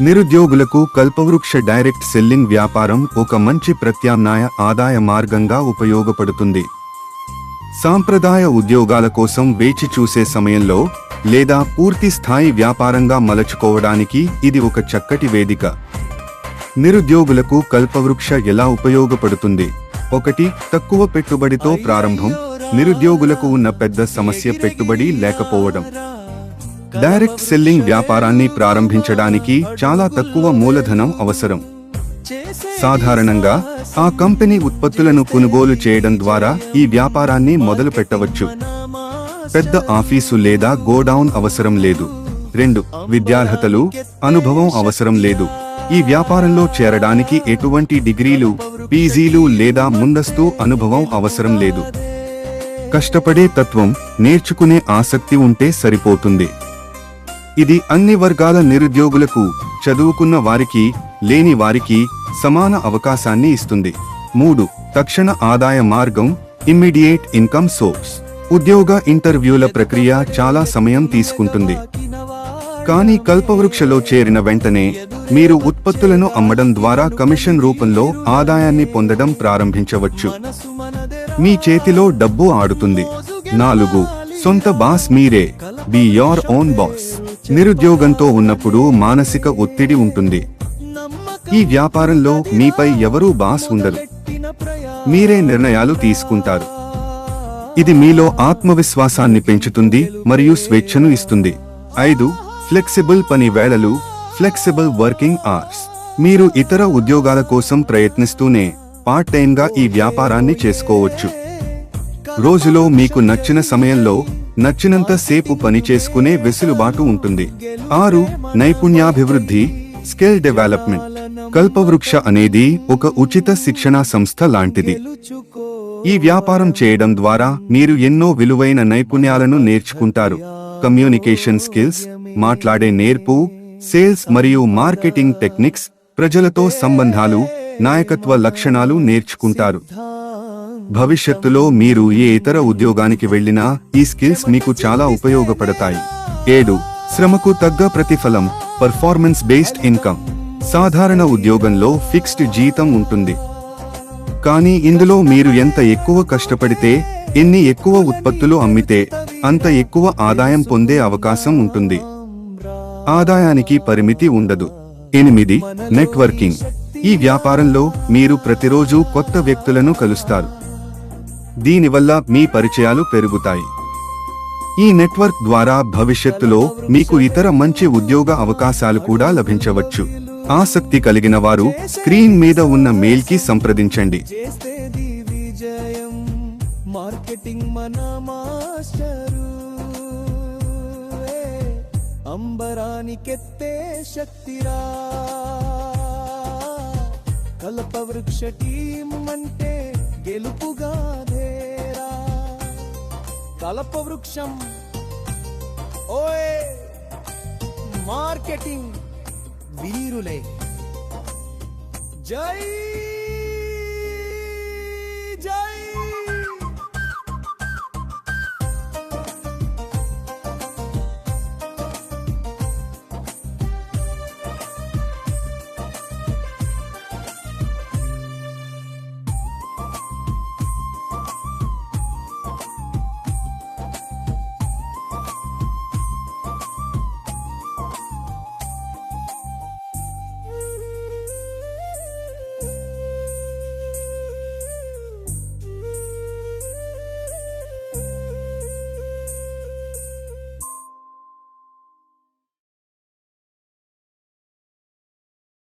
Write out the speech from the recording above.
నిరుద్యోగులకు కల్పవృక్ష direct selling వ్యాపారం ఒక మంచి ప్రత్యామ్నాయ ఆదాయ మార్గంగా ఉపయోగపడుతుంది. సాంప్రదాయ ఉద్యోగాల కోసం వేచి చూసే సమయంలో లేదా పూర్తి స్థాయి వ్యాపారంగా మలచుకోవడానికి ఇది ఒక చక్కటి వేదిక. నిరుద్యోగులకు కల్పవృక్ష ఎలా ఉపయోగపడుతుంది? ఒకటి తక్కువ పెట్టుబడితో ప్రారంభం. నిరుద్యోగులకు ఉన్న పెద్ద సమస్య పెట్టుబడి లేకపోవడం. డైరెక్ట్ సెల్లింగ్ వ్యాపారాన్ని ప్రారంభించడానికి చాలా తక్కువ మూలధనం అవసరం. సాధారణంగా ఆ కంపెనీ ఉత్పత్తులను కొనుగోలు చేయడం ద్వారా ఈ వ్యాపారాన్ని మొదలు పెట్టవచ్చు. పెద్ద ఆఫీసు లేదా గోడౌన్ అవసరం లేదు. రెండు విద్యార్హతలు అనుభవం అవసరం లేదు. ఈ వ్యాపారంలో చేరడానికి ఎటువంటి డిగ్రీలు పీజీలు లేదా ముందస్తు అనుభవం అవసరం లేదు. కష్టపడే తత్వం నేర్చుకునే ఆసక్తి ఉంటే సరిపోతుంది. ఇది అన్ని వర్గాల నిరుద్యోగులకు చదువుకున్న వారికి లేని వారికి సమాన అవకాశాన్ని ఇస్తుంది. మూడు తక్షణ ఆదాయ మార్గం ఇమ్మీడియేట్ ఇన్కమ్ సోర్స్ ఉద్యోగ ఇంటర్వ్యూల ప్రక్రియ చాలా సమయం తీసుకుంటుంది. కానీ కల్పవృక్షలో చేరిన వెంటనే మీరు ఉత్పత్తులను అమ్మడం ద్వారా కమిషన్ రూపంలో ఆదాయాన్ని పొందడం ప్రారంభించవచ్చు. మీ చేతిలో డబ్బు ఆడుతుంది. నాలుగు సొంత బాస్ మీరే. బి యోర్ ఓన్ బాస్ నిరుద్యోగంతో ఉన్నప్పుడు మానసిక ఒత్తిడి ఉంటుంది. ఈ వ్యాపారంలో మీపై ఎవరూ బాస్ ఉండరు. మీరే నిర్ణయాలు తీసుకుంటారు. ఇది మీలో ఆత్మవిశ్వాసాన్ని పెంచుతుంది మరియు స్వేచ్ఛను ఇస్తుంది. ఐదు ఫ్లెక్సిబుల్ పని వేళలు ఫ్లెక్సిబుల్ వర్కింగ్ అవర్స్. మీరు ఇతర ఉద్యోగాల కోసం ప్రయత్నిస్తూనే పార్ట్ టైంగా ఈ వ్యాపారాన్ని చేసుకోవచ్చు. రోజులో మీకు నచ్చిన సమయంలో నచ్చినంత సేపు పని చేసుకునే వెసులుబాటు ఉంటుంది. ఆరు నైపుణ్యాభివృద్ధి స్కిల్ డెవలప్మెంట్. కల్పవృక్ష అనేది ఒక ఉచిత శిక్షణా సంస్థ లాంటిది. ఈ వ్యాపారం చేయడం ద్వారా మీరు ఎన్నో విలువైన నైపుణ్యాలను నేర్చుకుంటారు. కమ్యూనికేషన్ స్కిల్స్ మాట్లాడే నేర్పు సేల్స్ మరియు మార్కెటింగ్ టెక్నిక్స్ ప్రజలతో సంబంధాలు నాయకత్వ లక్షణాలు నేర్చుకుంటారు. భవిష్యత్తులో మీరు ఏ ఇతర ఉద్యోగానికి వెళ్ళినా ఈ స్కిల్స్ మీకు చాలా ఉపయోగపడతాయి. ఏడు శ్రమకు తగ్గ ప్రతిఫలం పర్ఫార్మెన్స్ బేస్డ్ ఇన్కమ్ సాధారణ ఉద్యోగంలో ఫిక్స్డ్ జీతం ఉంటుంది. కానీ ఇందులో మీరు ఎంత ఎక్కువ కష్టపడితే ఎన్ని ఎక్కువ ఉత్పత్తులు అమ్మితే అంత ఎక్కువ ఆదాయం పొందే అవకాశం ఉంటుంది. ఆదాయానికి పరిమితి ఉండదు. ఎనిమిది నెట్వర్కింగ్ ఈ వ్యాపారంలో మీరు ప్రతిరోజు కొత్త వ్యక్తులను కలుస్తారు. దీనివల్ల మీ పరిచయాలు పెరుగుతాయి. ఈ నెట్వర్క్ ద్వారా భవిష్యత్తులో మీకు ఇతర మంచి ఉద్యోగ అవకాశాలు కూడా లభించవచ్చు. ఆసక్తి కలిగిన వారు స్క్రీన్ మీద ఉన్న మెయిల్కి సంప్రదించండి. మార్కెటింగ్ మన మాస్టరు అంబరానికెత్తే శక్తిరా కల్పవృక్ష టీం అంటే కల్పవృక్షం. ఓయే మార్కెటింగ్ వీరులే. జై